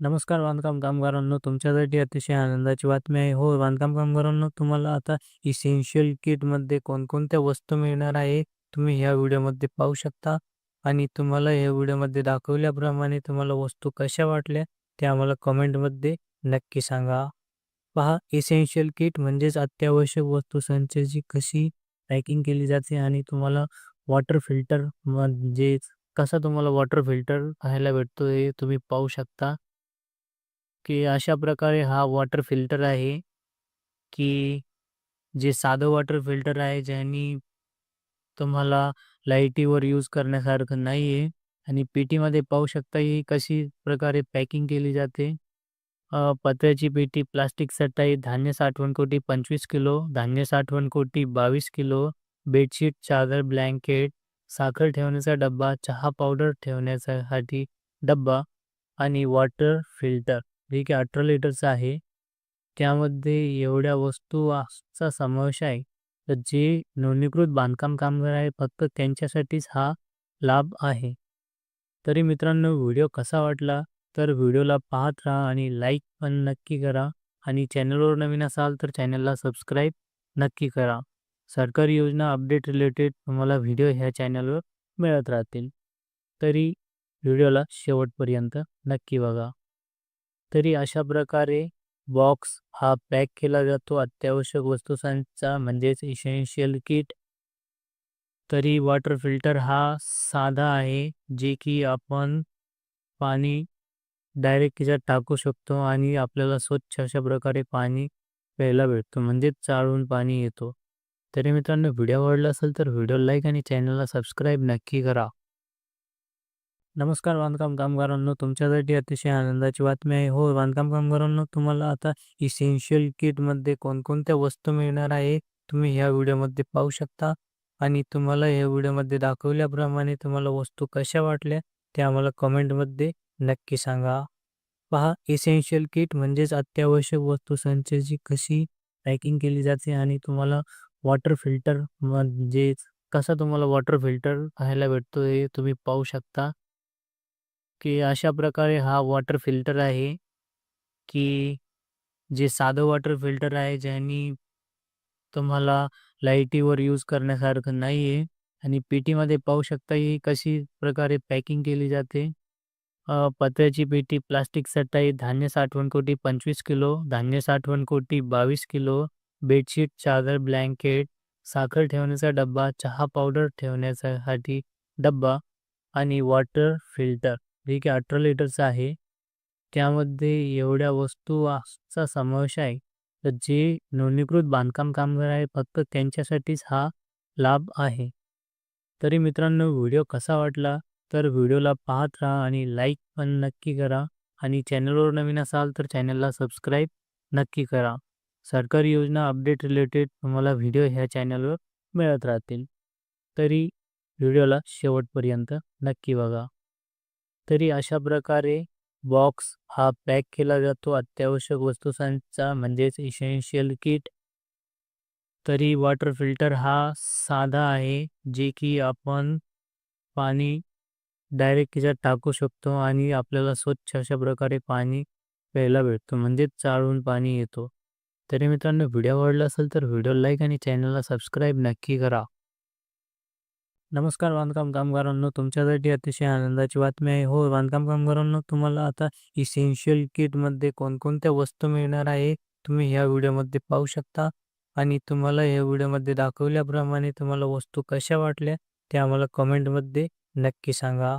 नमस्कार बांधकाम कामगारांनो. तुमच्यासाठी अतिशय आनंदाची बातमी आहे. हो बांधकाम कामगारांनो तुम्हाला आता इसेन्शियल किटमध्ये कोणकोणत्या वस्तू मिळणार आहे तुम्ही ह्या व्हिडिओमध्ये पाहू शकता. आणि तुम्हाला ह्या व्हिडिओमध्ये दाखवल्याप्रमाणे तुम्हाला वस्तू कशा वाटल्या ते आम्हाला कमेंटमध्ये नक्की सांगा. पहा इसेन्शियल किट म्हणजेच अत्यावश्यक वस्तू संचयची कशी पॅकिंग केली जाते आणि तुम्हाला वॉटर फिल्टर म्हणजे कसा तुम्हाला वॉटर फिल्टर पाहायला भेटतो हे तुम्ही पाहू शकता. की अशा प्रकारे हा वॉटर फिल्टर आहे की जे साधं वॉटर फिल्टर आहे ज्यांनी तुम्हाला लाईटीवर यूज करण्यासारखं नाही आहे आणि पेटीमध्ये पाहू शकता ही कशी प्रकारे पॅकिंग केली जाते. पत्र्याची पेटी प्लास्टिक चटई धान्य साठवण कोटी पंचवीस किलो धान्य साठवण कोटी बावीस किलो बेडशीट चादर ब्लँकेट साखर ठेवण्याचा डब्बा चहा पावडर ठेवण्यासाठी डब्बा आणि वॉटर फिल्टर ठीक आहे अठरा लिटरचं आहे. त्यामध्ये एवढ्या वस्तूचा समावेश आहे. तर जे नोंदणीकृत बांधकाम कामगार आहे फक्त त्यांच्यासाठीच हा लाभ आहे. तरी मित्रांनो व्हिडिओ कसा वाटला? तर व्हिडिओला पाहत राहा आणि लाईक पण नक्की करा. आणि चॅनलवर नवीन असाल तर चॅनलला सबस्क्राईब नक्की करा. सरकारी योजना अपडेट रिलेटेड तुम्हाला व्हिडिओ ह्या चॅनलवर मिळत राहतील. तरी व्हिडिओला शेवटपर्यंत नक्की बघा. तरी अशा प्रकारे बॉक्स हा पॅक केला जातो. अत्यावश्यक वस्तूंचा म्हणजेच इसेन्शियल किट तरी वॉटर फिल्टर हा साधा आहे जे की आपण पाणी डायरेक्ट त्याच्यात टाकू शकतो आणि आपल्याला स्वच्छ अशा प्रकारे पाणी प्यायला भेटतो म्हणजेच चाळून पाणी येतो. तरी मित्रांनो व्हिडिओ आवडला असेल तर व्हिडिओ लाईक आणि चॅनलला सबस्क्राईब नक्की करा. नमस्कार बांधकाम कामगारांनो तुमच्यासाठी अतिशय आनंदाची बातमी आहे. हो बांधकाम कामगारांनो तुम्हाला आता इसेन्शियल किटमध्ये कोणकोणत्या वस्तू मिळणार आहे तुम्ही ह्या व्हिडिओमध्ये पाहू शकता. आणि तुम्हाला ह्या व्हिडिओमध्ये दाखवल्याप्रमाणे तुम्हाला वस्तू कशा वाटल्या ते आम्हाला कमेंटमध्ये नक्की सांगा. पहा इसेन्शियल किट म्हणजेच अत्यावश्यक वस्तू संचाची कशी पॅकिंग केली जाते आणि तुम्हाला वॉटर फिल्टर म्हणजे कसा तुम्हाला वॉटर फिल्टर पाहायला भेटतो हे तुम्ही पाहू शकता. की अशा प्रकारे हा वॉटर फिल्टर आहे की जे साधं वॉटर फिल्टर आहे ज्यांनी तुम्हाला लाईटीवर यूज करण्यासारखं नाही आहे आणि पेटीमध्ये पाहू शकता ही कशी प्रकारे पॅकिंग केली जाते. पत्र्याची पेटी प्लास्टिक चटई धान्य साठवण कोटी पंचवीस किलो धान्य साठवण कोटी बावीस किलो बेडशीट चादर ब्लँकेट साखर ठेवण्याचा डब्बा चहा पावडर ठेवण्यासाठी डब्बा आणि वॉटर फिल्टर जे की अठरा लिटरचं आहे. त्यामध्ये एवढ्या वस्तूचा समावेश आहे. तर जे नोंदणीकृत बांधकाम कामगार आहे फक्त त्यांच्यासाठीच हा लाभ आहे. तरी मित्रांनो व्हिडिओ कसा वाटला? तर व्हिडिओला पाहत राहा आणि लाईक पण नक्की करा. आणि चॅनलवर नवीन असाल तर चॅनलला सबस्क्राईब नक्की करा. सरकारी योजना अपडेट रिलेटेड तुम्हाला व्हिडिओ ह्या चॅनलवर मिळत राहतील. तरी व्हिडिओला शेवटपर्यंत नक्की बघा. तरी अशा प्रकारे बॉक्स हा पॅक केला जातो. अत्यावश्यक वस्तूंचा म्हणजेच इसेन्शियल किट तरी वॉटर फिल्टर हा साधा आहे जे की आपण पाणी डायरेक्ट त्याच्यात टाकू शकतो आणि आपल्याला स्वच्छ अशा प्रकारे पाणी प्यायला भेटतो म्हणजेच चाळून पाणी येतो. तरी मित्रांनो व्हिडिओ आवडला असेल तर व्हिडिओ लाईक आणि चॅनलला सबस्क्राईब नक्की करा. नमस्कार बांधकाम कामगारांनो तुमच्यासाठी अतिशय आनंदाची बातमी आहे. हो बांधकाम कामगारांनो तुम्हाला आता इसेन्शियल किटमध्ये कोणकोणत्या वस्तू मिळणार आहे तुम्ही ह्या व्हिडिओमध्ये पाहू शकता. आणि तुम्हाला ह्या व्हिडिओमध्ये दाखवल्याप्रमाणे तुम्हाला वस्तू कशा वाटल्या ते आम्हाला कमेंटमध्ये नक्की सांगा.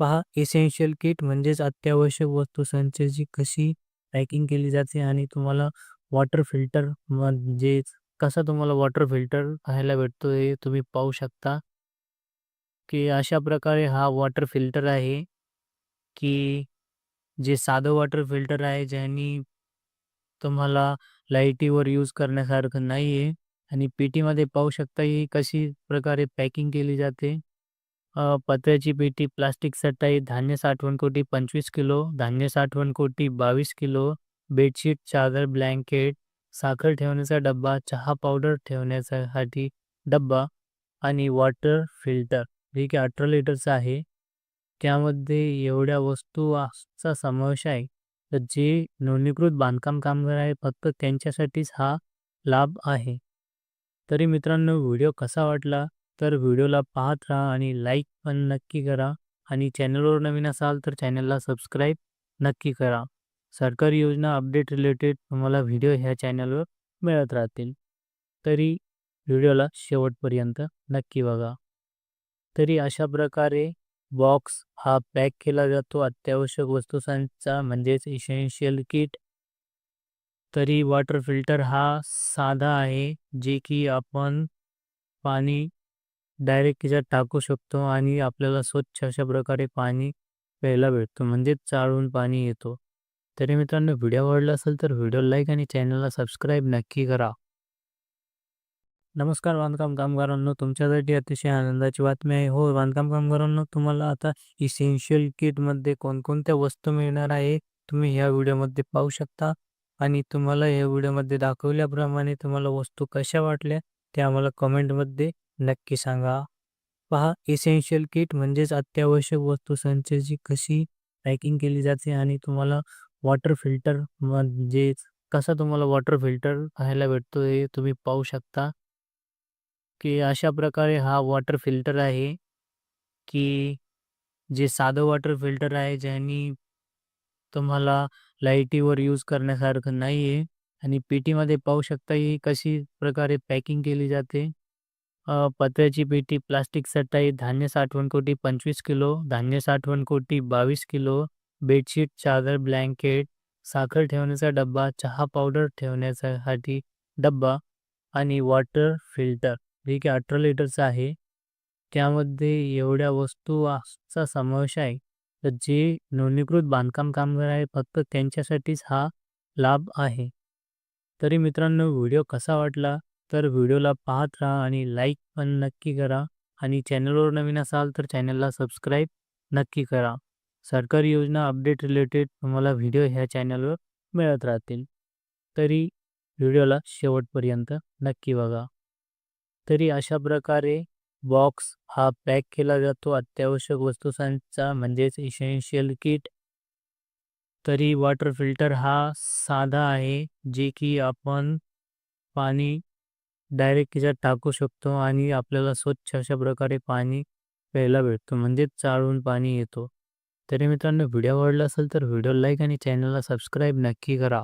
पहा इसेन्शियल किट म्हणजेच अत्यावश्यक वस्तू संचयची कशी पॅकिंग केली जाते आणि तुम्हाला वॉटर फिल्टर म्हणजे कसा तुम्हाला वॉटर फिल्टर पाहायला भेटतो हे तुम्ही पाहू शकता. की अशा प्रकारे हा वॉटर फिल्टर आहे की जे साधं वॉटर फिल्टर आहे ज्यांनी तुम्हाला लाईटीवर यूज करण्यासारखं नाही आहे आणि पेटीमध्ये पाहू शकता ही कशी प्रकारे पॅकिंग केली जाते. पत्र्याची पेटी प्लास्टिक चटई धान्य साठवण कोटी पंचवीस किलो धान्य साठवण कोटी बावीस किलो बेडशीट चादर ब्लँकेट साखर ठेवण्याचा डब्बा चहा पावडर ठेवण्यासाठी डब्बा आणि वॉटर फिल्टर जे की अठरा लिटरचं आहे त्यामध्ये एवढ्या वस्तूचा समावेश आहे तर जे नोंदणीकृत बांधकाम कामगार आहे फक्त त्यांच्यासाठीच हा लाभ आहे. तरी मित्रांनो व्हिडिओ कसा वाटला तर व्हिडिओला पाहत राहा आणि लाईक पण नक्की करा आणि चॅनलवर नवीन असाल तर चॅनलला सबस्क्राईब नक्की करा. सरकारी योजना अपडेट रिलेटेड तुम्हाला व्हिडिओ ह्या चॅनलवर मिळत राहतील. तरी व्हिडिओला शेवटपर्यंत नक्की बघा. तरी अशा प्रकारे बॉक्स हा पॅक केला जातो अत्यावश्यक वस्तूंचा म्हणजेच इसेन्शियल किट. तरी वॉटर फिल्टर हा साधा आहे जे की आपण पाणी डायरेक्ट त्याच्यात टाकू शकतो आणि आपल्याला स्वच्छ अशा प्रकारे पाणी प्यायला भेटतो म्हणजेच चाळून पाणी येतो. तरी मित्रांनो व्हिडिओ आवडला असेल तर व्हिडिओ लाईक आणि चॅनलला सबस्क्राईब नक्की करा. नमस्कार बांधकाम कामगारांनो तुमच्यासाठी अतिशय आनंदाची बातमी आहे. हो बांधकाम कामगारांनो तुम्हाला आता इसेन्शियल किटमध्ये कोणकोणत्या वस्तू मिळणार आहे तुम्ही ह्या व्हिडिओमध्ये पाहू शकता आणि तुम्हाला ह्या व्हिडिओमध्ये दाखवल्याप्रमाणे तुम्हाला वस्तू कशा वाटल्या ते आम्हाला कमेंटमध्ये नक्की सांगा. पहा इसेन्शियल किट म्हणजेच अत्यावश्यक वस्तू संचयची कशी पॅकिंग केली जाते आणि तुम्हाला वॉटर फिल्टर म्हणजे कसा तुम्हाला वॉटर फिल्टर पाहायला भेटतो हे तुम्ही पाहू शकता. की अशा प्रकारे हा वॉटर फिल्टर आहे की जे साधं वॉटर फिल्टर आहे ज्यांनी तुम्हाला लाईटीवर यूज करण्यासारखं नाही आहे आणि पेटीमध्ये पाहू शकता ही कशी प्रकारे पॅकिंग केली जाते. पत्र्याची पेटी, प्लास्टिक चटई, धान्य साठवण कोटी 25 किलो, धान्य साठवण कोटी 22 किलो, बेडशीट, चादर, ब्लँकेट, साखर ठेवण्याचा डब्बा, चहा पावडर ठेवण्यासाठी डब्बा आणि वॉटर फिल्टर ठीक आहे अठरा लिटरचा आहे. त्यामध्ये एवढ्या वस्तूचा समावेश आहे. तर जे नोंदणीकृत बांधकाम कामगार आहे फक्त त्यांच्यासाठीच हा लाभ आहे. तरी मित्रांनो व्हिडिओ कसा वाटला तर व्हिडिओला पाहत राहा आणि लाईक पण नक्की करा आणि चॅनलवर नवीन असाल तर चॅनलला सबस्क्राईब नक्की करा. सरकारी योजना अपडेट रिलेटेड तुम्हाला व्हिडिओ ह्या चॅनलवर मिळत राहतील. तरी व्हिडिओला शेवटपर्यंत नक्की बघा. तरी अशा प्रकारे बॉक्स हा पॅक केला जातो अत्यावश्यक वस्तूंचा म्हणजेच इसेन्शियल किट. तरी वॉटर फिल्टर हा साधा आहे जे की आपण पाणी डायरेक्ट त्याच्यात टाकू शकतो आणि आपल्याला स्वच्छ अशा प्रकारे पाणी प्यायला भेटतो म्हणजेच चाळून पाणी येतो. तरी मित्रांनो व्हिडिओ आवडला असेल तर व्हिडिओ लाईक आणि चॅनलला सबस्क्राईब नक्की करा.